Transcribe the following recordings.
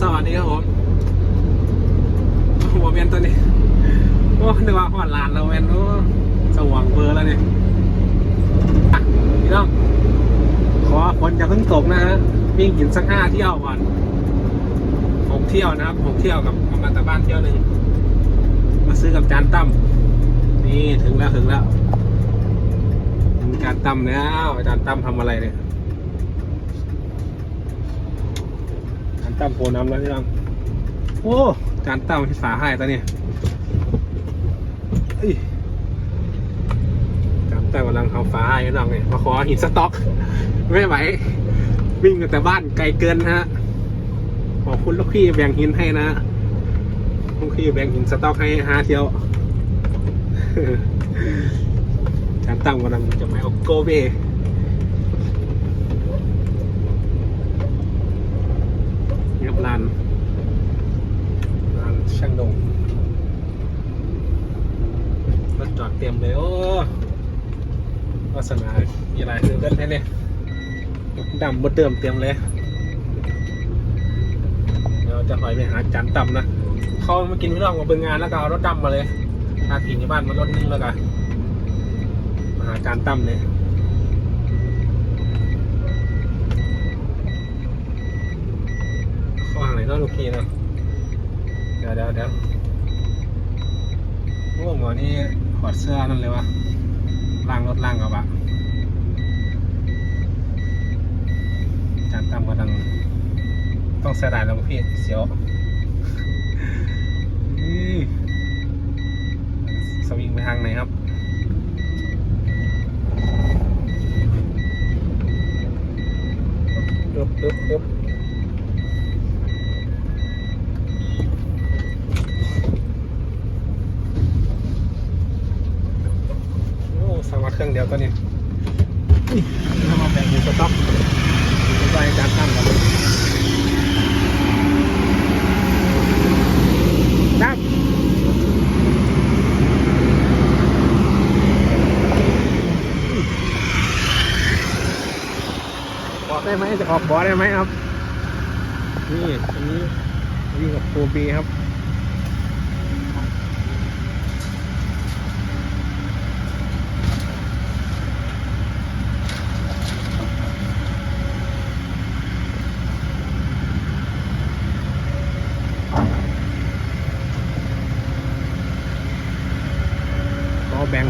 สวัสดีครับผมหัวเมียนตัวนี้โอ้นึกว่าหอดลานแล้วเมียนโอ้สว่างเบอร์แล้วเนี่ยพี่น้องขอฝนจะเพิ่งตกนะฮะวิ่งกินสักห้าเที่ยวก่อนหกเที่ยวนะครับหกเที่ยวกับมาตาบ้านเที่ยวหนึ่งมาซื้อกับจานตั้มนี่ถึงแล้วถึงแล้วถึงจานตั้มแล้วอาจารย์ตั้มทำอะไรเนี่ย จาน ตั้มโพน้ำแล้วพี่น้องโอ้จานตั้มที่ฝาให้ตอนนี้เอ้ยจานตั้มกำลังทำฝาให้พี่น้องเนี่ยมาขอหินสต็อก ไม่ไหววิ่งแต่บ้านไกลเกินฮะขอบคุณลูกพี่แบ่งหินให้นะลูกพี่แบ่งหินสต็อกให้ห้าเที่ยวจานตั้มกำลังจะมาเอาโกเบ นี่ครับลานลาน ช่างดงรถจอดเต็มเลยโอ้วาสนามีอะไรซื้อกันแค่นี้ดำบดเติมเต็มเลย เดี๋ยวจะคอยไปหาจานต่ำนะ เขามากินพี่น้องมาเบิ่งานแล้วก็เอารถดำมาเลยถ้ากินที่บ้านมารถนึ่งแล้วกันมาหาจานต่ำเลยข้อหางไหนต้องลูกพี่เนาะ เดี๋ยวเดี๋ยวเดี๋ยวโอ้หมอนี่ถอดเสื้อนั่นเลยวะล่างรถล่างกระบะจานตามกำลังต้องเสียดายแล้วพี่เสียวสวิงไปทางไหนครับปึ๊บปึ๊บปึ๊บ โอ้สวัสดเครื่องเดียวตัวนี้นี่ถ้ามาแบ่งอยู่สต็อกอยู่ใต้จานตั้งครับตั้งบอกได้ไหมจะออกบอได้ไหมครับ นี่อันนี้วิ่งกับโฟบีครับ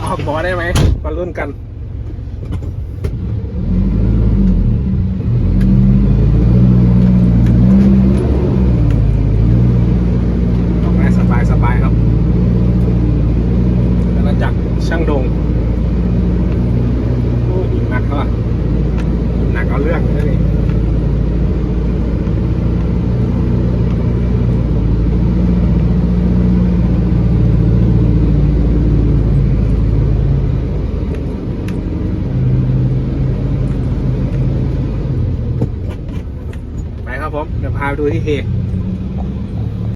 จะออกบ่อได้ไหมมารุ่นกันออกได้สบายสบายครับแล้วก็จากรช่างดงโอ้หินหนักเขาอะหินหนักเอาเรื่องเลยนี่ไปครับ ผมเดี๋ยวพาไปดูที่เฮ